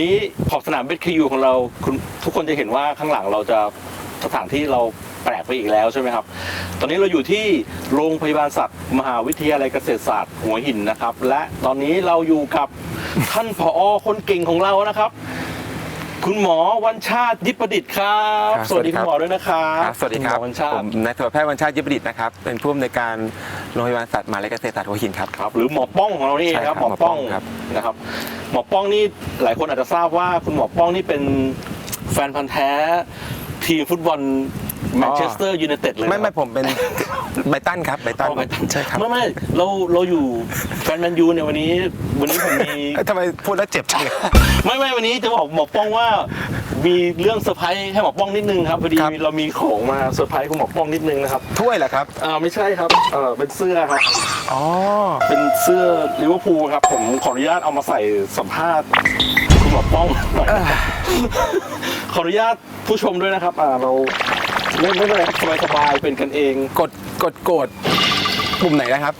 KU นะครับวันนี้ขอบสนามเบส KU ของเราคุณทุกคนจะเห็นว่าข้างหลังเราจะสถานที่เราแปลกไปอีกแล้วใช่ไหมครับ ตอนนี้เราอยู่ที่โรงพยาบาลสัตว์มหาวิทยาลัยเกษตรศาสตร์หัวหินนะครับ และตอนนี้เราอยู่กับท่านผอคนเก่งของเรานะครับ คุณหมอวันชาติยิปประดิษฐ์ครับ ครับสวัสดีสวัสดีคุณหมอด้วยนะครับครับสวัสดีครับณหมอวันชาผติ มนายสัตวแพทย์วันชาติยิบดิตนะครับ เป็นผู้อำนวยการ โรงพยาบาลสัตว์มหาวิทยาลัยเกษตรศาสตร์หัวหินครับ ครับหรือหมอป้องของเรานี่ใช่คครัรับบหมอป้องหมอป้องครับ นะครับหมอป้องนี่หลายคนอาจจะทราบว่าคุณหมอป้องนี่เป็นแฟนพันธ์แท้ทีมฟุตบอล แมนเชสเตอร์ยูไนเต็ดเลยไม่ไม่นะครับผมเป็นไบตันครับไบตันเอาไปใช่ครับไม่ไม่เราเราอยู่แฟนแมนยูเนี่ยวันนี้ วันนี้ผมมีเอ้ยทำไมพูดแล้วเจ็บจังเลยไม่ไม่วันนี้จะบอกหมอป้องว่า มีเรื่องเซอร์ไพรส์ให้หมอป้องนิดนึงครับพอดีครับเรามีของมาเซอร์ไพรส์คุณหมอป้องนิดนึงนะครับถ้วยเหรอครับอ่าไม่ใช่ครับเออเป็นเสื้อครับอ๋อเป็นเสื้อลิเวอร์พูลครับผมขออนุญาตเอามาใส่สัมภาษณ์คุณหมอป้องหน่อยขออนุญาตผู้ชมด้วยนะครับอ่าเรา ไม่ไม่เป็นไรครับสบายสบายๆเป็นกันเอง กดกดโกรธปุ่มไหนนะครับ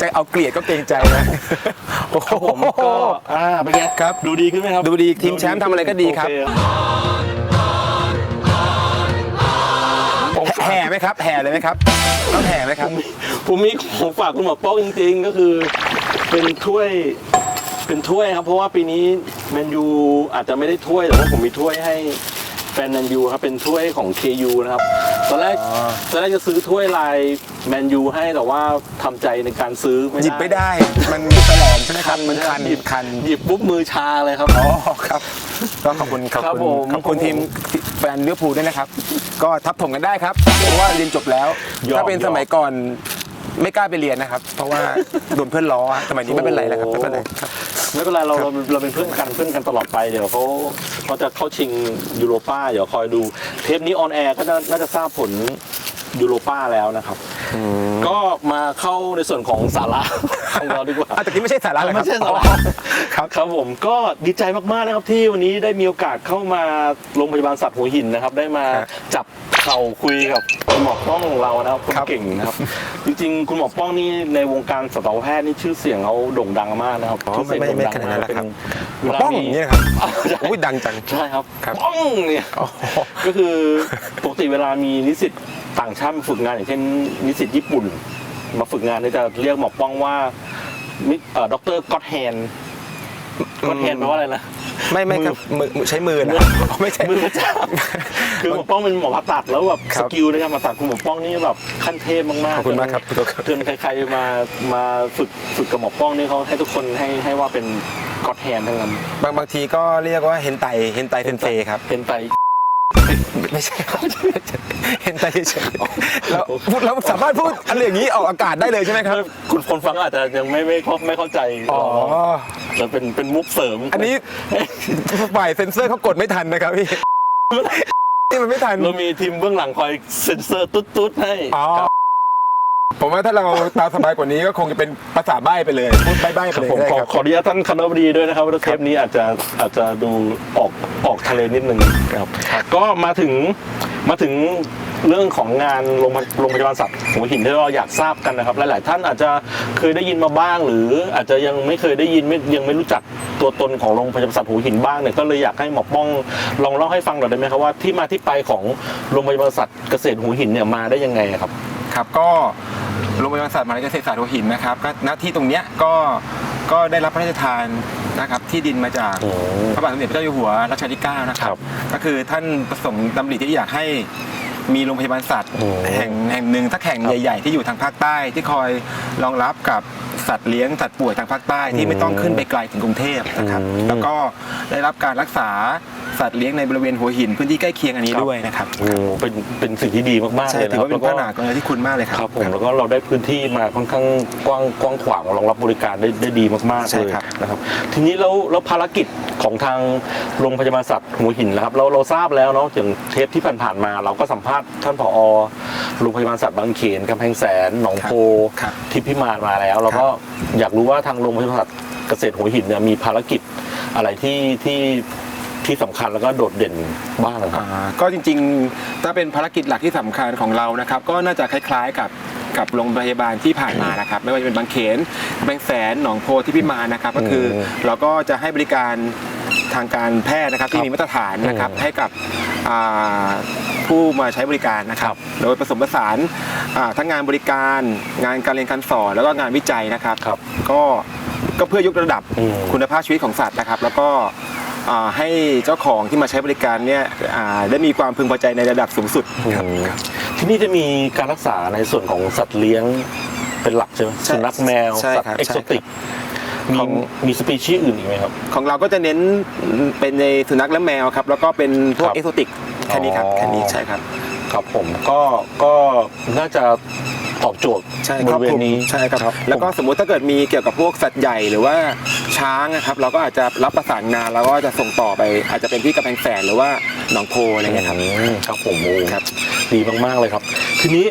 จะเอาเกลียดก็เกรงใจนะโอ้โหผมก็อ่าเป็นไงครับ ดูดีขึ้นไหมครับ ดูดีทีมแชมป์ทำอะไรก็ดีครับโอเคแห่ไหมครับแห่เลยไหมครับต้องแห่ไหมครับ ผมมีของฝากคุณหมอป้องจริงๆ ก็คือ เป็นถ้วยเป็นถ้วยครับ เพราะว่าปีนี้แมนยูอาจจะไม่ได้ถ้วยแต่ว่าผมมีถ้วยให้ แฟนแมนยูครับเป็นถ้วยของ KU นะครับตอนแรกอ๋อตอนแรกจะซื้อถ้วยลายแมนยูให้แต่ว่าทำใจในการซื้อไม่หยิบได้ไม่ได้ มันตลอดใช่ไหมครับ มันคันหยิบคัน หยิบปุ๊บมือชาเลยครับ อ๋อครับก็ขอบคุณขอบครับคุณผมขอบคุณทีมแฟนลิเวอร์พูลด้วยนะครับ ก็ทับถมกันได้ครับ เพราะว่าเรียนจบแล้ว ยอมถ้าเป็นยอม สมัยก่อนไม่กล้าไปเรียนนะครับ เพราะว่าโดนเพื่อนล้ออะสมัยนี้ไม่เป็นไรแล้วครับไม่เป็นไรครับ ไม่เป็นไรเราเราเราเป็นเพื่อนกันเพื่อนกันตลอดไปเดี๋ยวเขาเขาจะเข้าชิงยูโรป้าเดี๋ยวคอยดู เทปนี้ออนแอร์ก็น่าน่าจะทราบผลยูโรป้าแล้วนะครับ ก็มาเข้าในส่วนของสาระ ของเราดีกว่า อะแต่นี่ไม่ใช่สาระเหรอครับ ไม่ใช่สาระอ๋อครับครับผมก็ดีใจมากๆนะครับที่วันนี้ได้มีโอกาสเข้ามาโรงพยาบาลสัตว์หัวหินนะครับ ได้มาครับจับเข่าคุยกับคุณหมอป้องของเรานะครับคนครับ เก่งนะครับจ ริง ๆ คุณหมอป้องนี่ในวงการสัตวแพทย์นี่ชื่อเสียงเขาโด่งดังมากนะครับอ๋อชื่อเสียงไม่ไม่โด่งดังไม่ขนาดนั้นมากนะครับเป็นเวลาป้องมีอย่างนี้นะครับอ๋อใช่โอ้ยดังจังใช่ครับครับป้องเนี่ยอ๋อก็คือปกติเวลามีนิสิตต่างชาติมาฝึกงานอย่างเช่นนิสิตญี่ปุ่น มาฝึกงานเนี่ยจะเรียกหมอป้องว่ามิเอ่อด็อกเตอร์ก็อตแฮนก็อตแฮนแปลว่าอะไรนะ ไม่ไม่ครับมือใช้มือนะไม่ใช่มือพระเจ้าคือหมอป้องเป็นหมอผ่าตัดแล้วแบบครัสบกิลในการผ่าตัดคุณหมอป้องนี่แบบขั้นเทพมากๆขอบคุณมากครับจนจนใครๆมามาฝึกฝึกกับหมอป้องนี่เขาให้ทุกคนให้ให้ว่าเป็นก็อตแฮนทั้งนั้นบางบางทีก็เรียกว่าเฮนไตเฮนไตเซนเซครับ เป็นไป ไม่ใช่ครับ เห็นใจเฉยๆแล้วพูดแล้วสามารถพูดอะไรอย่างนี้ออกอากาศได้เลยใช่ไหมครับ คุณคนฟังอาจจะยังไม่ไม่เข้าไม่เข้าใจอ๋อมันเป็นเป็นมุกเสริมอันนี้ฝ่ายเซ็นเซอร์เขากดไม่ทันนะครับพี่ นี่มันไม่ทัน เรามีทีมเบื้องหลังคอยเซ็นเซอร์ตุ๊ดๆให้อ๋อ ผมว่าถ้าเราตามสบายกว่านี้ก็คงจะเป็นภาษาใบ้ไปเลย พูดใบ้ๆไปครับเลยผมได้ขอครับ ขออนุญาตท่านคณบดีด้วยนะครับว่าเทปนี้อาจจะอาจจะดูออกออก ทะเลนิดนึงครับก็มาถึงมาถึงเรื่องของงานโรงพยโรงพยาบาลสัตว์หัวหินที่เราอยากทราบกันนะครับ หลาย ๆ ท่านอาจจะเคยได้ยินมาบ้าง หรืออาจจะยังไม่เคยได้ยินไม่ยังไม่รู้จักตัวตนของโรงพยาบาลสัตว์หัวหินบ้างเนี่ยก็เลยอยากให้หมอป้องลองเล่าให้ฟังหน่อยได้ไหมครับว่าที่มาที่ไปของโรงพยาบาลสัตว์เกษตรหัวหินเนี่ยมาได้ยังไงครับ ครับก็ โรงพยาบาลสัตว์มหาวิทยาลัยเกษตรศาสตร์หัวหินนะครับก็หน้าที่ตรงเนี้ยก็ก็ได้รับพระราชทานนะครับที่ดินมาจากโอ้ พระบาทสมเด็จพระเจ้าอยู่หัวรัชกาลที่9นะคครัรับบก็คือท่านประสงค์ดำริที่อยากให้มีโรงพยาบาลสัตว์โอ้แห่งแห่งหนึ่งสักแห่งครับใหญ่ ๆ ที่อยู่ทางภาคใต้ที่คอยรองรับกับสัตว์เลี้ยงสัตว์ป่วยทางภาคใต้ที่ไม่ต้องขึ้นไปไกลถึงกรุงเทพนะครับอืม แล้วก็ได้รับการรักษา สัตว์เลี้ยงในบริเวณหัวหินพื้นที่ใกล้เคียงอันนี้ครับ ด้วยนะครับโอ้เป็นเป็นสิ่งที่ดีมากๆใช่เลยนะถือครับว่าเป็นพระมหากรุณาธิคุณมากเลยคครัรับบผมแล้วก็เราได้พื้นที่มาค่อนข้างกว้างกว้างขวางรองรับบริการได้ได้ดีมากๆใช่เลยครับ นะครับ ทีนี้แล้วแล้วภารกิจของทางโรงพยาบาลสัตว์หัวหินนะครับเราเราทราบแล้วเนาะอย่างเทปที่ผ่านๆมา เราก็สัมภาษณ์ท่านผอโรงพยาบาลสัตว์บางเขนกำแพงแสนหนองโพครับ ทิพย์พิมานมาแล้วเราก็อยากรู้ว่าทางโรงพยาบาลสัตว์เกษตรหัวหินเนี่ยมีภารกิจอะไรที่ที่ ที่สำคัญแล้วก็โดดเด่นบ้างครับ อ่าก็จริงๆ ถ้าเป็นภารกิจหลักที่สำคัญของเรานะครับ ก็น่าจะคล้ายๆกับกับโรงพยาบาลที่ผ่านมานะครับ ไม่ว่าจะเป็นบางเขนบางแสนหนองโพธิพิมานนะครับ ก็คืออมเราก็จะให้บริการทางการแพทย์นะครับครัที่บมีมาตรฐานนะครับอืมให้กับอ่าผู้มาใช้บริการนะครับ โดยผสมผสานอ่าทั้งงานบริการงานการเรียนการสอนแล้วก็งานวิจัยนะครับ ครับก็ก็เพื่อยกระดับอืม คุณภาพชีวิตของสัตว์นะครับ แล้วก็อ่า ให้เจ้าของที่มาใช้บริการเนี่ยอ่าได้มีความพึงพอใจในระดับสูงสุดครับอืมที่นี่จะมีการรักษาในส่วนของสัตว์เลี้ยงเป็นหลักใช่ไหมใช่สุนัขแมวใช่สัตครับว์เอกโซติกใช่มีของมีสปีชีส์อื่นอีกไหมครับ ของเราก็จะเน้นเป็นในสุนัขและแมวครับ แล้วก็เป็นพวกครับเอ็กโซติกแค่นี้ครับอ๋อแค่นี้ใช่ครับ ครับผมก็ก็น่าจะตอบโจทย์ใช่บริเวณนี้ใช่ครับครับ แล้วก็สมมุติถ้าเกิดมีเกี่ยวกับพวกสัตว์ใหญ่หรือว่า ช้างนะครับเราก็อาจจะรับประสานงานแล้วก็จะส่งต่อไป อาจจะเป็นที่กำแพงแสนหรือว่าหนองโพอะไรเงี้ยครับอืมครับผมโอ้ครับ ดีมากๆเลยครับ ทีนี้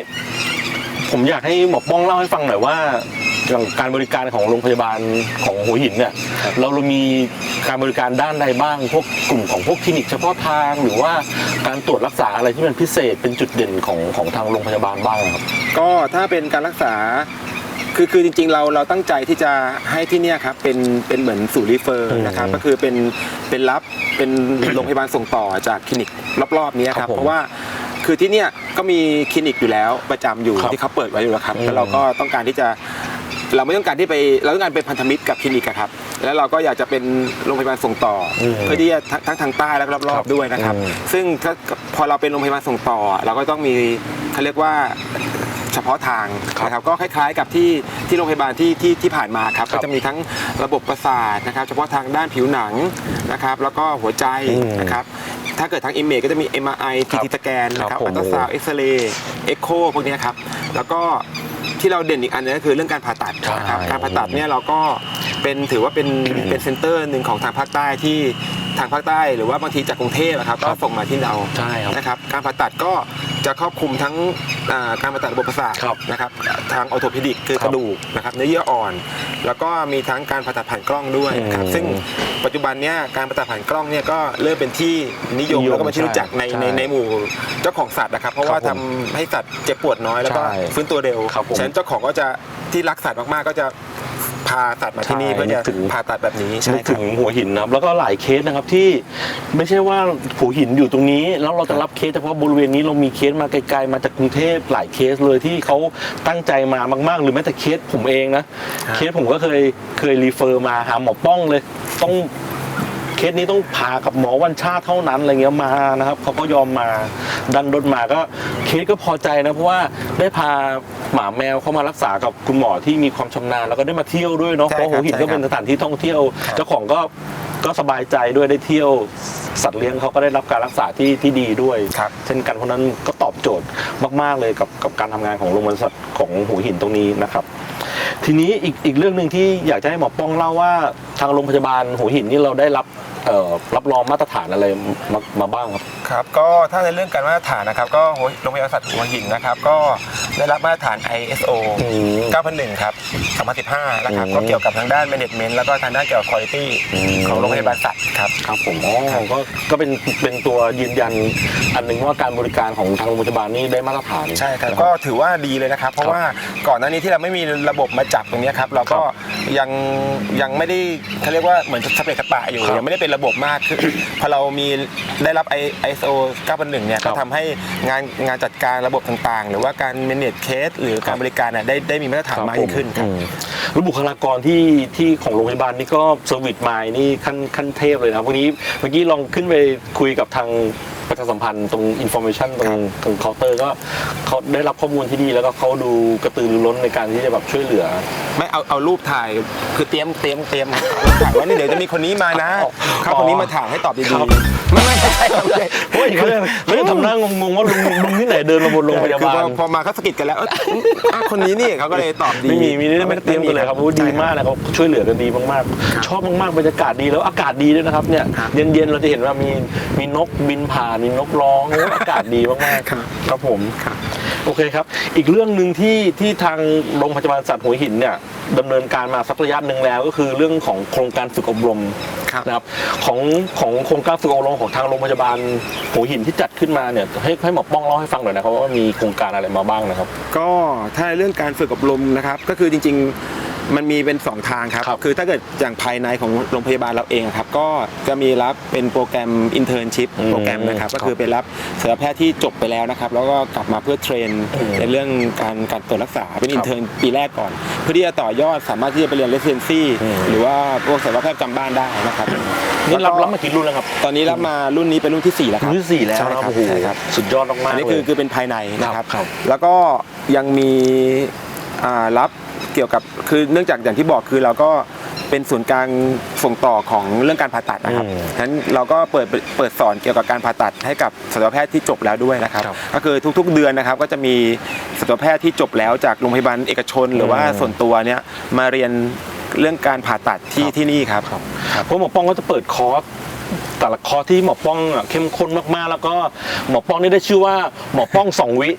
ผมอยากให้หมอป้องเล่าให้ฟังหน่อยว่าอย่างการบริการของโรงพยาบาลของหัวหินเนี่ยครับเราเรามีการบริการด้านใดบ้างพวกกลุ่มของพวกคลินิกเฉพาะทางหรือว่าการตรวจรักษาอะไรที่มันพิเศษเป็นจุดเด่นของของทางโรงพยาบาลบ้างครับ ก็ถ้าเป็นการรักษา คือคือจริงๆเราเราตั้งใจที่จะให้ที่เนี่ยครับเป็นเป็นเหมือนศูนย์รีเฟอร์อืมนะครับก็คือเป็นเป็นรับเป็นโรงพยาบาลส่งต่อจากคลินิกรอบๆเนี้ยคครัรับบผมเพราะว่าคือที่เนี่ยก็มีคลินิกอยู่แล้วประจำอยู่ครับที่เขาเปิดไว้อยู่แล้วครับอืมแล้วเราก็ต้องการที่จะเราไม่ต้องการที่ไปเราต้องการเป็นพันธมิตรกับคลินิกอะครับ แล้วเราก็อยากจะเป็นโรงพยาบาลส่งต่ออมเพื่อที่จะทั้งทั้งทางใต้และรครัอบบๆด้วยนะครับอืมซึ่งถ้าพอเราเป็นโรงพยาบาลส่งต่อ เราก็ต้องมีเขาเรียกว่าเฉ พาะทางครับนะครับก็คล้ายๆกับที่ที่โรงพยาบาลที่ที่ที่ผ่านมาครับครัก็บจะมีทั้งระบบประสาทนะครับ เฉพาะทางด้านผิวหนังนะครับแล้วก็หัวใจอืมนะครับถ้าเกิดทางอิมเมจก็จะมี MRI ครับ CT สแกนนะครับครับผมอัลตราซาวด์เอ็กซเรย์เอ็กโคพวกเนี้ยครับแล้วก็ที่เราเด่นอีกอันนึงก็คือเรื่องการผ่าตัดนะครับใช่การผ่าตัดเนี่ยเราก็เป็นถือว่าเป็นเป็นเซ็นเตอร์หนึ่งของทางภาคใต้ที่ทางภาคใต้ หรือว่าบางทีจากกรุงเทพอะครับก็ส่งมาที่เราใช่ครับนะครับการผ่าตัดก็ จะครอบคลุมทั้งอ่าการผ่าตัดระบบประสาทครับนะครับทางออโทพิดิกคือครักบระดูกนะครับเนื้อเยื่ออ่อน แล้วก็มีทั้งการผ่าตัดผ่านกล้องด้วยครับอืมซึ่งปัจจุบันเนี้ยการผ่าตัดผ่านกล้องเนี่ยก็เริ่มเป็นที่นิยมนิยมแล้วก็เป็นที่รู้จักในใช่ในในหมู่เจ้าของสัตว์นะครับ เพราะว่าครัทำบผมให้สัตว์เจ็บปวดน้อยแล้วก็ใช่ฟื้นตัวเร็วครับผม ฉะนั้นเจ้าของก็จะที่รักสัตว์มากๆก็จะ พาสัตว์มาที่นี่ใช่เพื่อจะนึกถึง ผ่าตัดแบบนี้ใช่นึกครัถึบงหัวหินนะครับแล้วก็หลายเคสนะครับที่ไม่ใช่ว่าหัวหินอยู่ตรงนี้ แล้วเราจะรับเคสเฉพาะบริเวณนี้เรามีเคสมาไกลๆมาจากกรุงเทพหลายเคสเลยที่เขาตั้งใจมามากๆ หรือแม้แต่เคสผมเองนะเคสผมก็เคยเคยรีเฟอร์มาหาหมอป้องเลย ต้องเคสนี้ต้องพากับหมอวันชาติเท่านั้นอะไรเงี้ยมานะครับเขาก็ยอมมาดันรถมาก็เคสก็พอใจนะเพราะว่าได้พา หมาแมวเข้ามารักษากับคุณหมอที่มีความชำนาญแล้วก็ได้มาเที่ยวด้วยเนาะใช่เพราะหัวหินครับก็เป็นใช่ครับสถานที่ท่องเที่ยวครับเจ้าของก็ก็สบายใจด้วยได้เที่ยวสัตว์เลี้ยงเขาก็ได้รับการรักษาที่ที่ดีด้วย ครับ เช่นกันเพราะฉะนั้นก็ตอบโจทย์มาก ๆ เลยกับกับการทำงานของโรงพยาบาลสัตว์ของหัวหินตรงนี้นะครับ ทีนี้อีกอีกเรื่องหนึ่งที่อยากจะให้หมอป้องเล่าว่าทางโรงพยาบาลหัวหินนี่เราได้รับเอ่อรับรองมาตรฐานอะไรมามาบ้างครับ ครับก็ถ้าในเรื่องการมาตรฐานนะครับก็หัวโรงพยาบาลสัตว์หัวหินนะครับ ก็ ได้รับมาตรฐาน ISO อืม9001 ครับ 2015 นะครับอืมก็เกี่ยวกับทางด้าน management แล้วก็ทางด้านเกี่ยวกับ quality อืมของโรงพยาบาลสัตว์ครับ ครับผมอ๋อก็ก็เป็นเป็นตัวยืนยันอันหนึ่งว่าการบริการของทางโรงพยาบาลนี่ได้มาตรฐาน ใช่ครับนะก็ถือว่าดีเลยนะครับ เพราะว่าก่อนหน้านี้ที่เราไม่มีระบบมาจับตรงเนี้ยครับ เราก็ยังยังไม่ได้เขาเรียกว่าเหมือนสเปกสปะอยู่ครับยังไม่ได้เป็นระบบมากคือพอเรามีได้รับ ISO 9001 เนี่ยครัก็บทำให้งานงานจัดการระบบต่างๆ หรือว่าการ manage case หรือการบริการน่ะได้ได้มีมาตรฐานมากยิ่งขึ้นครับอืมแล้วบุคลากรที่ที่ของโรงพยาบาลนี่ก็เซอร์วิสมายนี่ขั้นขั้นเทพเลยนะครับวันนี้เมื่อกี้ลองขึ้นไปคุยกับทาง ประชาสัมพันธ์ตรงอินโฟ a t ชันตรงตรงเคาน์เตอร์ก็เขาได้รับข้อมูลที่ดีแล้วก็เขาดูกระตือรือร้นในการที่จะแบบช่วยเหลือ ไม่เอาเอารูปถ่ายคือเตรียมเตรียมเตรียมถ่ายว่านี่เดี๋ยวจะมีคนนี้มานะอ๋อเขาคนนี้มาถามให้ตอบดีครับๆไม่ไม่ใช่ครับไม่ใช่เฮ้ยเขาเลยทำหน้างงๆว่าลุงลุงที่ไหนเดินมาบนโรงพยาคือบาพลอพอมาเขาสะกิดกันแล้วเอ้ยอะคนนี้นี่เขาก็เลยตอบดีไม่มีมีได้ไม่ได้เตรียมกันเลยครับโอ้ดีมากเลยเขาช่วยเหลือกันดีมากครับๆชอบมากๆบรรยากาศดีแล้วอากาศดีด้วยนะครับเนี่ยครับเย็นๆเราจะเห็นว่ามีมีนกบินผ่านมีนกร้องโอ้อากาศดีมากๆครับครับผมครับโอเคครับ อีกเรื่องหนึ่งที่ที่ทางโรงพยาบาลสัตว์หัวหินเนี่ยดำเนินการมาสักระยะหนึ่งแล้วก็คือเรื่องของโครงการฝึกอบรมครับนะครับของของโครงการฝึกอบรมของทางโรงพยาบาลหัวหินที่จัดขึ้นมาเนี่ยให้ให้หมอป้องเล่าให้ฟังหน่อยนะครับว่ามีโครงการอะไรมาบ้างนะครับ ก็ถ้าเรื่องการฝึกอบรมนะครับ ก็คือจริง ๆ มันมีเป็น 2 ทางครับครับ คือถ้าเกิดอย่างภายในของโรงพยาบาลเราเองครับ ก็จะมีรับเป็นโปรแกรม internship อืมโปรแกรมนะครับครัก็บคือไปรับสัตวแพทย์ที่จบไปแล้วนะครับ แล้วก็กลับมาเพื่อเทรนอืมในเรื่องการการตรวจรักษาเป็นครับอินเทอร์ปีแรกก่อน เพื่อที่จะต่อยอดสามารถที่จะไปเรียน residency อืมหรือว่าพวกสัตวแพทย์ประจำบ้านได้นะครับนี่รับแล้วก็รับมากี่รุ่นแล้วครับ ตอนนี้รับมารุ่นนี้เป็นรุ่นที่สี่แล้วครับรุ่นที่สี่แล้วใช่นะคครัรับบโอ้โหใช่ครับสุดยอดมากๆอันนี้เลยคือคือเป็นภายในนะครับครับแล้วก็ยังมีอ่ารับ เกี่ยวกับคือเนื่องจากอย่างที่บอกคือเราก็เป็นศูนย์กลางส่งต่อของเรื่องการผ่าตัดนะครับอืมฉะนั้นเราก็เปิดเปิดสอนเกี่ยวกับการผ่าตัดให้กับสัตวแพทย์ที่จบแล้วด้วยนะครับ ครับ ก็คือทุกๆเดือนนะครับก็จะมีสัตวแพทย์ที่จบแล้วจากโรงพยาบาลเอกชน หรือว่าอืมส่วนตัวเนี่ยมาเรียนเรื่องการผ่าตัดที่ครับที่นี่ครับ เพราะหมอป้องก็จะเปิดคอร์สแต่ละคอร์สที่หมอป้องอะเข้มข้นมากๆ แล้วก็หมอป้องนี่ได้ชื่อว่าหมอป้องสองวิ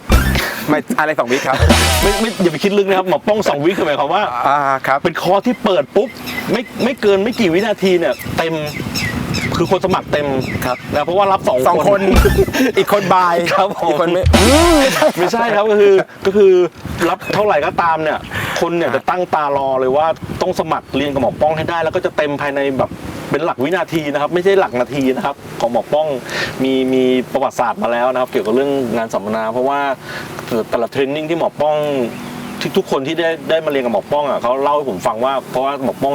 ไม่อะไรสองวิครับ ไม่ไม่อย่าไปคิดลึกนะครับหมอป้องสองวิคือหมายความว่า อ่าครับเป็นคอร์สที่เปิดปุ๊บไม่ไม่เกินไม่กี่วินาทีเนี่ยเต็มคือคนสมัครเต็มครับนะเพราะว่ารับสองสองคน อีกคนบายครับผมอีกคนไม่ไม่ใช่ครับก็คือก็คือรับเท่าไหร่ก็ตามเนี่ย คนเนี่ยจะตั้งตารอเลยว่าต้องสมัครเรียนกับหมอป้องให้ได้ แล้วก็จะเต็มภายในแบบ เป็นหลักวินาทีนะครับ ไม่ใช่หลักนาทีนะครับ ของหมอป้องมีมีประวัติศาสตร์มาแล้วนะครับ เกี่ยวกับเรื่องงานสัมมนา เพราะว่าแต่ละเทรนนิ่งที่หมอป้องที่ทุกคนที่ได้ได้มาเรียนกับหมอป้องอะเขาเล่าให้ผมฟังว่า เพราะว่าหมอป้อง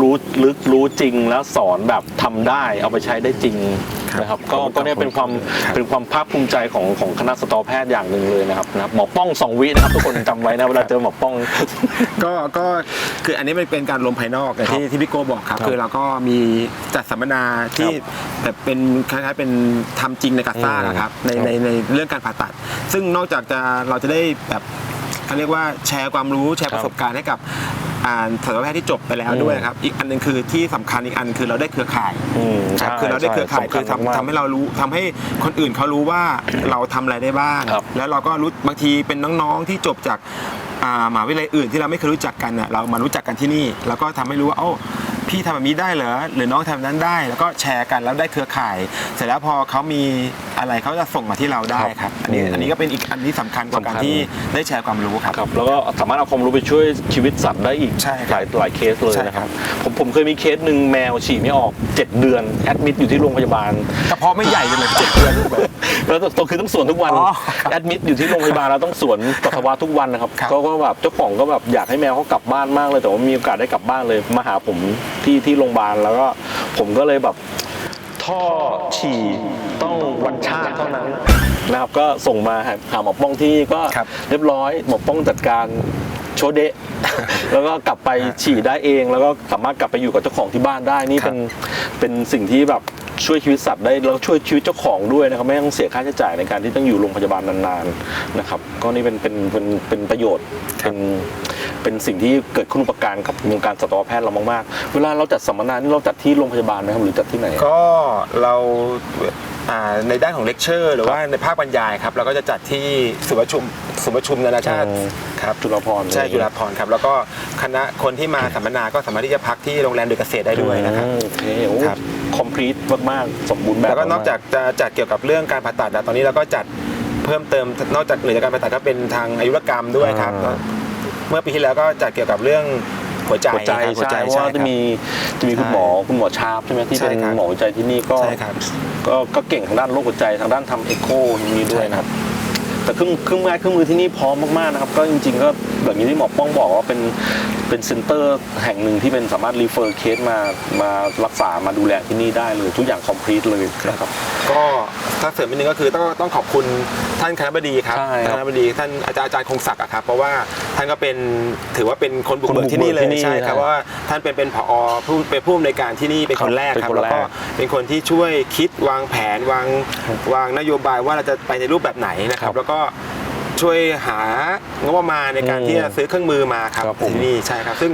รู้ลึกรู้จริงแล้วสอนแบบทำได้ เอาไปใช้ได้จริง นะครับก็ก็เนี่ยเป็นความครับเป็นความภาคภูมิใจของของคณะสตอแพทย์อย่างหนึ่งเลยนะครับนะครับหมอป้องสองวินะครับทุกคนจำไว้นะเวลาเจอหมอป้อง ก็ก็คืออันนี้มันเป็นการลมภายนอกอย่างที่ที่พี่โก้บอกครับ ครับคือเราก็มีจัดสัมมนาที่ครับแบบเป็นคล้ายๆเป็นทำจริงในกาซ่าอืมนะครับในครับ ในในเรื่องการผ่าตัด ซึ่งนอกจากจะเราจะได้แบบเขาเรียกว่าแชร์ความรู้แชร์ประสบการณ์ให้กับอ่า สัตวแพทย์ที่จบไปแล้วอืมด้วยนะครับอีกอันหนึงคือที่สำคัญอีกอันคือเราได้เครือข่ายอืมครับใช่คือเราได้เครือข่ายใช่คือสำคัญมากทำทำให้เรารู้ทำให้คนอื่นเขารู้ว่าเราทำอะไรได้บ้างครับแล้วเราก็รู้บางทีเป็นน้องๆที่จบจากอ่ามหาวิทยาลัยอื่นที่เราไม่เคยรู้จักกันน่ะเรามารู้จักกันที่นี่ แล้วก็ทำให้รู้ว่าโอ้าพี่ทำแบบนี้ได้เหรอหรือน้องทำแบบนั้นได้ แล้วก็แชร์กันแล้วได้เครือข่าย เสร็จแล้วพอเขามี อะไรเขาจะส่งมาที่เราได้ครับ อันนี้อืมอันนี้ก็เป็นอีกอันที่สำคัญกว่าการสำคัญ ที่ได้แชร์ความรู้ครับ ครับแล้วก็สามารถเอาความรู้ไปช่วยชีวิตสัตว์ได้อีกใช่ครับหลายหลายเคสเลยใช่นะคครัรับ บ ผมผมเคยมีเคสหนึ่งแมวฉี่ไม่ออก 7 เดือนแอดมิดอยู่ที่โรงพยาบาล กระเพาะไม่ใหญ่เลยเจ็ดเดือนแบบแล้วตัวคือต้องสวนทุกวันอ๋อครับแอดมิดอยู่ที่โรงพยาบาลแล้วต้องสวนปัสสาวะทุกวันนะครับครับก็ก็แบบเจ้าของก็แบบอยากให้แมวเขากลับบ้านมากเลยแต่ว่ามีโอกาสได้กลับบ้านเลยมาหาผมที่ที่โรงพยาบาลแล้วก็ผมก็เลยแบบ ท่อฉี่ต้องวันชาติเท่านั้นนะครับก็ส่งมาหาหาหมอป้องที่ก็ครับเรียบร้อยหมอป้องจัดการโชเดะแล้วก็กลับไปฉี่ได้เอง แล้วก็สามารถกลับไปอยู่กับเจ้าของที่บ้านได้นี่ครับเป็นเป็นสิ่งที่แบบ ช่วยชีวิตสัตว์ได้แล้วช่วยชีวิตเจ้าของด้วยนะครับไม่ต้องเสียค่าใช้จ่ายในการที่ต้องอยู่โรงพยาบาลนานๆนะครับ ก็นี่เป็นเป็นเป็นเป็นประโยชน์เป็นเป็นสิ่งที่เกิดคุณอุปการกับวงการสัตวแพทย์เรามากๆ เวลาเราจัดสัมมนานี่เราจัดที่โรงพยาบาลไหมครับหรือจัดที่ไหนก็เราอ่าในด้านของเลคเชอร์ หรือว่าในภาคบรรยายครับเราก็จะจัดที่ศูนย์ประชุมศูนย์ประชุมนานาชาติอืมครับจุฬาภรณ์ใช่จุฬาภรณ์ครับ แล้วก็คณะคนที่มาสัมมนาก็สามารถที่จะพักที่โรงแรมเดือเกษตรได้ด้วยนะครับอืมโอเคโอ้ครับ คอมพลีทมากๆ สมบูรณ์แบบแล้วก็นอกจากจะจัดเกี่ยวกับเรื่องการผ่าตัดแล้วตอนนี้เราก็จัดเพิ่มเติมนอกจากเหนือจากการผ่าตัดก็เป็นทางอายุรกรรมด้วยครับก็เมื่อปีที่แล้วก็จัดเกี่ยวกับเรื่องหัวใจหัวใจครับหัวใจใช่เพราะใช่ว่าคจะรับมีจะมีคุณหมอคุณหมอชาร์ปใช่ไหมที่ใช่เป็นครับหมอหัวใจที่นี่ก็ใช่ครับก็ก็เก่งทางด้านโรคหัวใจทางด้านทำเอ็กโคมีด้วยนะครับ แต่เครื่องเครื่องไม้เครื่องมือที่นี่พร้อมมากๆนะครับ ก็จริง ๆ ก็แบบนี้ที่หมอป้องบอกว่าเป็นเป็นเซ็นเตอร์แห่งหนึ่งที่เป็นสามารถรีเฟอร์เคสมามารักษามาดูแลที่นี่ได้เลย ทุกอย่างคอมพลีทเลยนะครับ ก็ถ้าเสริมนิดนึงก็คือต้องต้องขอบคุณท่านคณะบดีครับใช่ครับท่านคณะบดีท่านอาจารย์อาจารย์คงศักดิ์อะครับเพราะว่าท่านก็เป็นถือว่าเป็นคนบุกเบิกที่นี่เลยคนบุกเบิกที่นี่ใช่ครับใช่ว่าท่านเป็นเป็นผอผู้เป็นผู้อำนวยการที่นี่เป็นคนแรกเป็นครับคนแล้วแรก ก็เป็นคนที่ช่วยคิดวางแผนวางวางนโยบายว่าเราจะไปในรูปแบบไหนนะครับ แล้วก็ ช่วยหางบประมาณในการอืมที่จะซื้อเครื่องมือมาครับครับผม ที่นี่ใช่ครับ ซึ่ง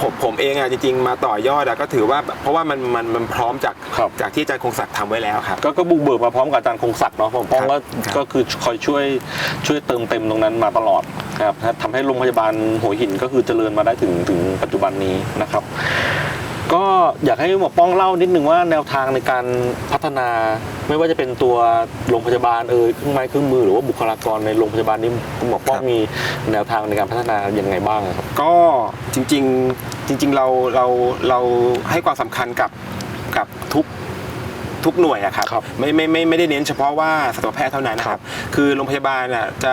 ผมผมเองอะจริง ๆ มาต่อยอดอะก็ถือว่าแบบเพราะว่ามันมันมันพร้อมจากครับ จากที่อาจารย์คงศักดิ์ทำไว้แล้วครับ ก็ก็บุกเบิกมาพร้อมกับอาจารย์คงศักดิ์เนาะผมป้องครับก็ครับ ก็คือคอยช่วยช่วยเติมเต็มตรงนั้นมาตลอดครับทำให้โรงพยาบาลหัวหินก็คือเจริญมาได้ถึงถึงปัจจุบันนี้นะครับ ก็อยากให้หมอป้องเล่านิดนึงว่าแนวทางในการพัฒนาไม่ว่าจะเป็นตัวโรงพยาบาลเอ่ยเครื่องไม้เครื่องมือหรือว่าบุคลากรในโรงพยาบาลนี้คุณหมอป้องครับมีแนวทางในการพัฒนายังไงบ้างครับ ก็จริงๆจริง ๆเราเราเราให้ความสำคัญกับกับทุกทุกหน่วยอะครับครับไม่ไม่ไม่ไม่ได้เน้นเฉพาะว่าสัตวแพทย์เท่านั้นนะครับ คือโรงพยาบาลน่ะจะ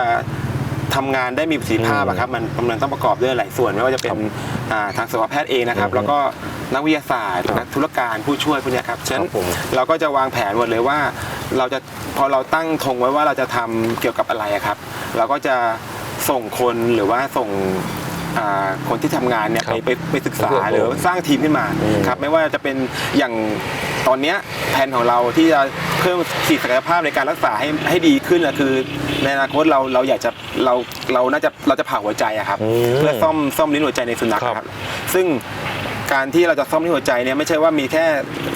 ทำงานได้มีประสิทธิภาพอะครับมันมันต้องประกอบด้วยหลายส่วนไม่ว่าจะเป็นอ่าทางสัตวแพทย์เองนะครับอืมแล้วก็ นักวิทยาศาสตร์ครับนักธุรการผู้ช่วยพวกเนี้ยครับฉะนั้นครับผมเราก็จะวางแผนหมดเลยว่า เราจะพอเราตั้งธงไว้ว่าเราจะทำเกี่ยวกับอะไรอะครับ เราก็จะส่งคนหรือว่าส่งอ่าคนที่ทำงานเนี่ยครัไปบไปไปศึกษาครับผมหรือสร้างทีมขึ้นมาอืม ครับไม่ว่าจะเป็นอย่างตอนเนี้ยแผนของเราที่จะเพิ่มขีดศักยภาพในการรักษาให้ให้ดีขึ้นก็คือ ในอนาคตเราเราอยากจะเราเราน่าจะเราจะผ่าหัวใจอะครับอืมเพื่อซ่อมซ่อมลิ้นหัวใจในสุนัขครับครับซึ่ง การที่เราจะซ่อมลิ้นหัวใจเนี่ยไม่ใช่ว่ามีแค่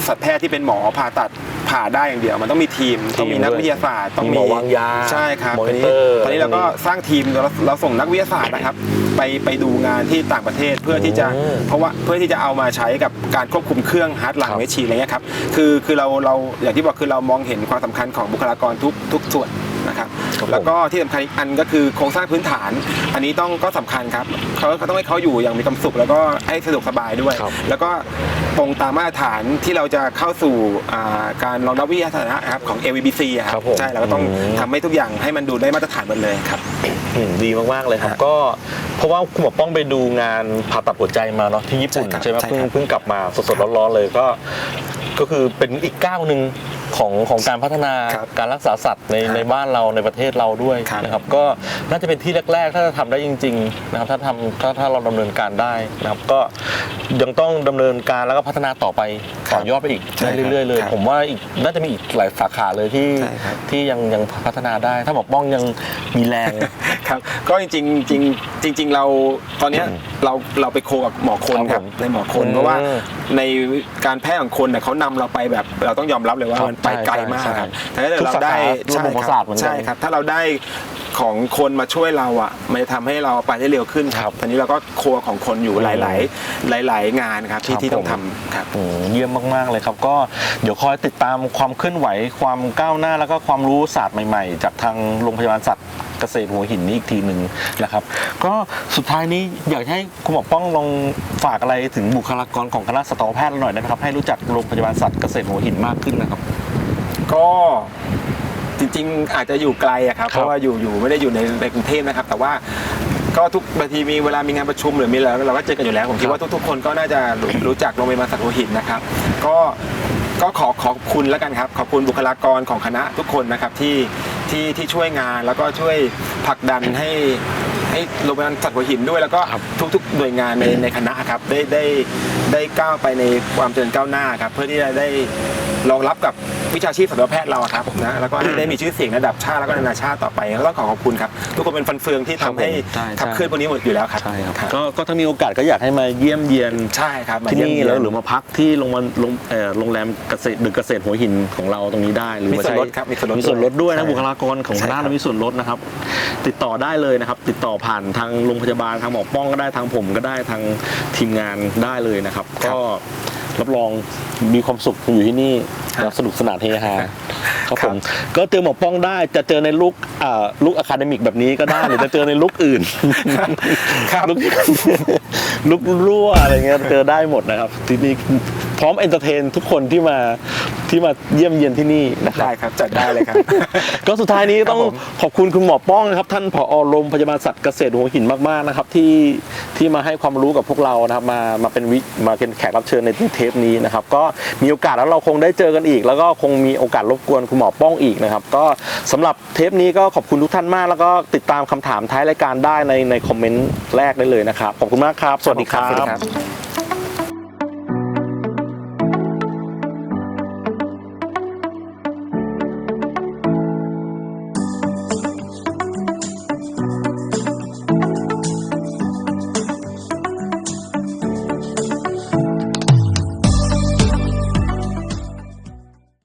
สัตวแพทย์ที่เป็นหมอผ่าตัดผ่าได้อย่างเดียว มันต้องมีทีม ต้องมีนักวิทยาศาสตร์ ต้องมีหมอวางยาใช่ครับมอตอนนินี้เตอร์ตอนนี้เราก็สร้างทีมเราเราส่งนักวิทยาศาสตร์นะครับ ไปไปดูงานที่ต่างประเทศเพื่อที่จะอืมเพราะว่าเพื่อที่จะเอามาใช้กับการควบคุมเครื่องฮาร์ดลังครับเมชีอะไรเงี้ยครับคือคือเราเราอย่างที่บอกคือเรามองเห็นความสำคัญของบุคลากรทุกทุกส่วนนะครับ ครับผม แล้วก็ที่สำคัญอีกอันก็คือโครงสร้างพื้นฐาน อันนี้ต้องก็สำคัญครับเขาเขาต้องให้เขาอยู่อย่างมีความสุข แล้วก็ให้สะดวกสบายด้วย ครับ แล้วก็ตรงตามมาตรฐานที่เราจะเข้าสู่อ่าการรองรับวิทยาศาสตร์นะครับของ AVBC อะคครัรับบผมใช่เราก็ต้องอืมทำให้ทุกอย่างให้มันดูได้มาตรฐานหมดเลยครับ อืมดีมากๆเลยครับฮะก็เพราะว่าคุณหมอป้องไปดูงานผ่าตัดหัวใจมาเนาะที่ญี่ปุ่นใช่ครับใช่ไหมใช่เพิ่งครับเพิ่งกลับมาสดๆร้อนๆเลยก็ ก็คือเป็นอีกก้าวหนึ่ง ของของการพัฒนาครับการรักษาสัตว์ในครับในบ้านเราในประเทศเราด้วยครับ นะครับ ก็น่าจะเป็นที่แรก ๆ ถ้าจะทำได้จริง ๆ นะครับ ถ้าทำถ้าถ้าเราดำเนินการได้นะครับ ก็ยังต้องดำเนินการแล้วก็พัฒนาต่อไปครับต่อยอดไปอีกใช่ได้เรื่อยๆ เลย ครับผมว่าอีกน่าจะมีอีกหลายสาขาเลยที่ใช่ครับ ที่ยังยังพัฒนาได้ ถ้าหมอป้องยังมีแรง ครับก็จริงๆจริงจริงจริงๆเราตอนเนี้ย เราเราไปโคกับหมอคนครับครับผมในหมอคนอืมเพราะว่าในการแพทย์ของคนเนี่ยเขานำเราไปแบบเราต้องยอมรับเลยว่าครับมันไปไกลมากใช่ครับแต่ถ้าเกิดทุกเราได้สาขาระบบประสาทเหมือนกันใช่ครับ ถ้าเราได้ของคนมาช่วยเราอะมันจะทำให้เราไปได้เร็วขึ้นครับตอนนี้เราก็โคของคนอยู่หลาย ๆ หลาย ๆ งานครับที่ครับที่ต้องผมทำครับโอ้เยี่ยมมากๆเลยครับ ก็เดี๋ยวคอยติดตามความเคลื่อนไหวความก้าวหน้าแล้วก็ความรู้ศาสตร์ใหม่ ๆ จากทางโรงพยาบาลสัตว์เกษตรหัวหินนี่อีกทีหนึ่งนะครับ ก็สุดท้ายนี้อยากให้คุณหมอป้องลองฝากอะไรถึงบุคลากรของคณะสัตวแพทย์หน่อยนะครับ ให้รู้จักโรงพยาบาลสัตว์เกษตรหัวหินมากขึ้นนะครับ ก็จริงๆ อาจจะอยู่ไกลอะครับ เพราะว่าอยู่อยู่ไม่ได้อยู่ในในกรุงเทพนะครับ แต่ว่าก็ทุกบางทีมีเวลามีงานประชุมหรือมีอะไรเราก็เจอกันอยู่แล้ว ผมคิดว่าทุกๆ คนก็น่าจะรู้จักโรงพยาบาลสัตว์หัวหินนะครับ ก็ก็ขอขอบคุณแล้วกันครับ ขอบคุณบุคลากรของคณะทุกคนนะครับที่ ที่ที่ช่วยงานแล้วก็ช่วยผลักดันให้ ให้โรงพยาบาลสัตว์หัวหินด้วยแล้วก็ทุกๆหน่วยงานในในคณะครับได้ได้ได้ก้าวไปในความเจริญก้าวหน้าครับเพื่อที่จะได้รองรับกับวิชาชีพสัตวแพทย์เราอะครับนะแล้วก็ให้ได้มีชื่อเสียงระดับชาติแล้วก็นานาชาติต่อไปก็ต้องขอขอบคุณครับ ทุกคนเป็นฟันเฟืองที่ทำให้ใช่ใช่ ขับเคลื่อนพวกนี้หมดอยู่แล้วครับ ใช่ครับก็ก็ถ้ามีโอกาสก็อยากให้มาเยี่ยมเยียนใช่ครับมาที่เยี่ยมนี่เยียแล้วหรือมาพักที่โรงมาโรงเอ่อโรงแรมเกษตรหรือเกษตรหัวหินของเราตรงนี้ได้หรือมีมาส่วนใช้ลดครับมีส่วนลดมีส่วนลดด้วยนะใช่บุคลากรของคใช่ณะครับเรามีส่วนลดนะครับ ติดต่อได้เลยนะครับ ติดต่อผ่านทางโรงพยาบาลทางหมอป้องก็ได้ทางผมก็ได้ทางทีมงานได้เลยนะครับ ก็ รับรองมีความสุขอยู่ที่นี่แล้วสนุกสนานเฮฮาครับผมก็เจอหมอป้องได้จะเจอในลุกอ่าลุกอะคาเดมิกแบบนี้ก็ได้หรือจะเจอในลุกอื่นครับลุกลุกรั่วอะไรเงี้ยเจอได้หมดนะครับที่นี่พร้อมเอนเตอร์เทนทุกคนที่มาที่มาเยี่ยมเยียนที่นี่นะครับได้ครับจัดได้เลยครับ ก็สุดท้ายนี้ต้องครับผมขอบคุณคุณหมอป้องนะครับ ท่านผอโรงพยาบาลสัตว์เกษตรหัวหินมากๆนะครับ ที่ ที่มาให้ความรู้กับพวกเรานะครับมามาเป็นวิมาเป็นแขกรับเชิญในเทปนี้นะครับ ก็มีโอกาสแล้วเราคงได้เจอกันอีก แล้วก็คงมีโอกาสรบกวนคุณหมอป้องอีกนะครับ ก็สำหรับเทปนี้ก็ขอบคุณทุกท่านมาก แล้วก็ติดตามคำถามท้ายรายการได้ในในคอมเมนต์แรกได้เลยนะครับขอบคุณมากครับ สวัสดีครัสวัสดีบครับ